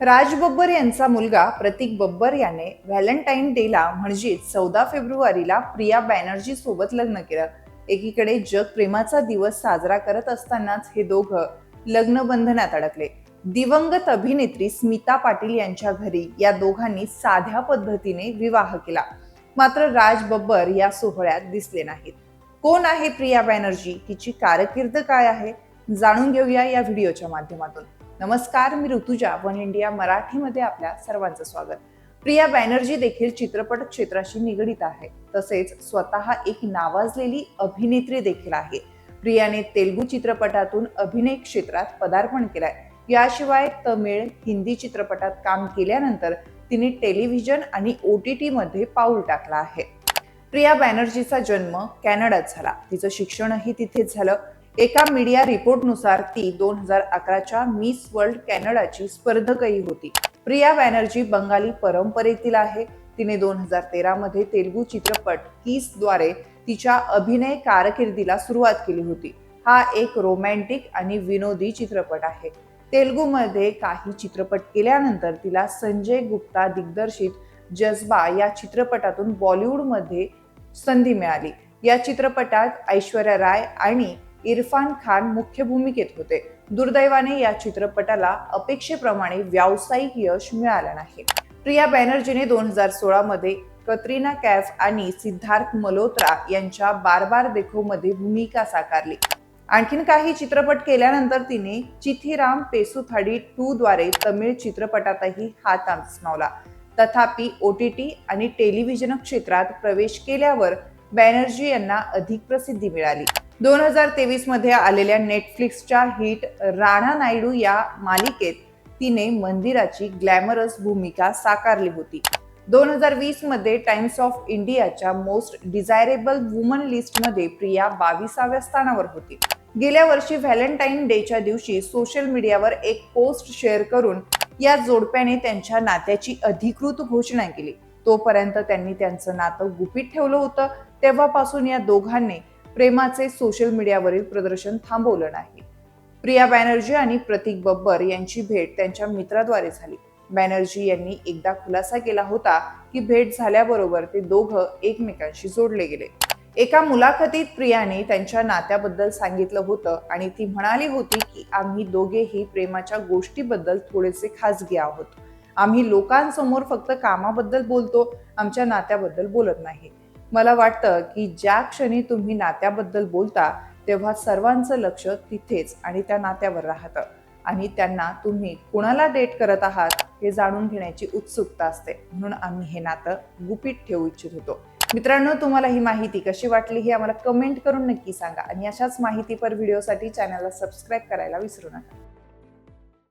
राज बब्बर यांचा मुलगा प्रतीक बब्बर याने व्हॅलेंटाईन डेला म्हणजेच चौदा फेब्रुवारीला प्रिया बॅनर्जी सोबत लग्न केलं. एकीकडे जग प्रेमाचा दिवस साजरा करत असतानाच हे दोघं लग्न बंधनात अडकले. दिवंगत अभिनेत्री स्मिता पाटील यांच्या घरी या दोघांनी साध्या पद्धतीने विवाह केला. मात्र राज बब्बर या सोहळ्यात दिसले नाहीत. कोण आहे प्रिया बॅनर्जी? तिची कारकीर्द काय आहे? जाणून घेऊया या व्हिडिओच्या माध्यमातून. नमस्कार मी ऋतुजा वन इंडिया मराठीमध्ये आपल्या सर्वांचं स्वागत. प्रिया बॅनर्जी देखील चित्रपट क्षेत्राशी निगडीत आहे. तसेच स्वतः एक नावाजलेली अभिनेत्री देखील आहे. प्रियाने तेलगू चित्रपटातून अभिनय क्षेत्रात पदार्पण केलंय. याशिवाय तमिळ हिंदी चित्रपटात काम केल्यानंतर तिने टेलिव्हिजन आणि ओ टी टी मध्ये पाऊल टाकला आहे. प्रिया बॅनर्जीचा जन्म कॅनडात झाला. तिचं शिक्षणही तिथेच झालं. एका मीडिया रिपोर्टनुसार ती दोन हजार अकराच्या मिस वर्ल्ड कॅनडाची स्पर्धकही होती. प्रिया बॅनर्जी बंगाली परंपरेतील आहे. तिने दोन हजार तेरामध्ये तेलगू तेलुगू चित्रपट किसद्वारे तिच्या अभिनय कारकिर्दीला सुरुवात केली होती. हा एक रोमॅन्टिक आणि विनोदी चित्रपट आहे. तेलुगूमध्ये काही चित्रपट केल्यानंतर तिला संजय गुप्ता दिग्दर्शित जज्बा या चित्रपटातून बॉलिवूडमध्ये संधी मिळाली. या चित्रपटात ऐश्वर्या राय आणि इरफान खान मुख्य भूमिकेत होते. दुर्दैवाने या चित्रपटाला अपेक्षेप्रमाणे व्यावसायिक यश मिळालं नाही. प्रिया बॅनर्जीने दोन हजार सोळा मध्ये कैफ कॅफ आणि सिद्धार्थ मल्होत्रा यांच्या बार बार देखो मध्ये भूमिका साकारली. आणखीन काही चित्रपट केल्यानंतर तिने चिथीराम पेसुथाडी टू द्वारे तमिळ चित्रपटातही हात आजमावला तथापि ओ टी टी आणि टेलिव्हिजन क्षेत्रात प्रवेश केल्यावर बॅनर्जी यांना अधिक प्रसिद्धी मिळाली. दोन हजार तेवीसमध्ये आलेल्या नेटफ्लिक्सच्या हिट राणा नायडू या मालिकेत तिने मंदिराची ग्लॅमरस भूमिका साकारली होती. दोन हजार वीसमध्ये टाइम्स ऑफ इंडियाच्या मोस्ट डिझायरेबल वुमन लिस्टमध्ये प्रिया बावीसाव्या स्थानावर होती. गेल्या वर्षी व्हॅलेंटाईन डेच्या दिवशी सोशल मीडियावर एक पोस्ट शेअर करून या जोडप्याने त्यांच्या नात्याची अधिकृत घोषणा केली. तोपर्यंत त्यांनी त्यांचं नातं गुपित ठेवलं होतं. तेव्हापासून या दोघांनी प्रेमाचे सोशल मीडियावरील प्रदर्शन थांबवलं नाही. प्रिया बॅनर्जी आणि प्रतीक बब्बर यांची भेट त्यांच्या मित्राद्वारे झाली. बॅनर्जी यांनी एकदा खुलासा केला होता की भेट झाल्याबरोबर ते दोघं एकमेकांशी जोडले गेले. एका मुलाखतीत प्रियाने त्यांच्या नात्याबद्दल सांगितलं होतं आणि ती म्हणाली होती की आम्ही दोघेही प्रेमाच्या गोष्टीबद्दल थोडेसे खासगी आहोत. आम्ही लोकांसमोर फक्त कामाबद्दल बोलतो आमच्या नात्याबद्दल बोलत नाही. मला वाटतं की ज्या क्षणी तुम्ही नात्याबद्दल बोलता तेव्हा सर्वांचं लक्ष तिथेच आणि त्या नात्यावर राहतं. आणि त्यांना तुम्ही कुणाला डेट करत आहात हे जाणून घेण्याची उत्सुकता असते. म्हणून आम्ही हे नातं गुपित ठेवू इच्छित होतो. मित्रांनो तुम्हाला ही माहिती कशी वाटली हे आम्हाला कमेंट करून नक्की सांगा. आणि अशाच माहितीपर व्हिडिओसाठी चॅनलला सबस्क्राईब करायला विसरू नका.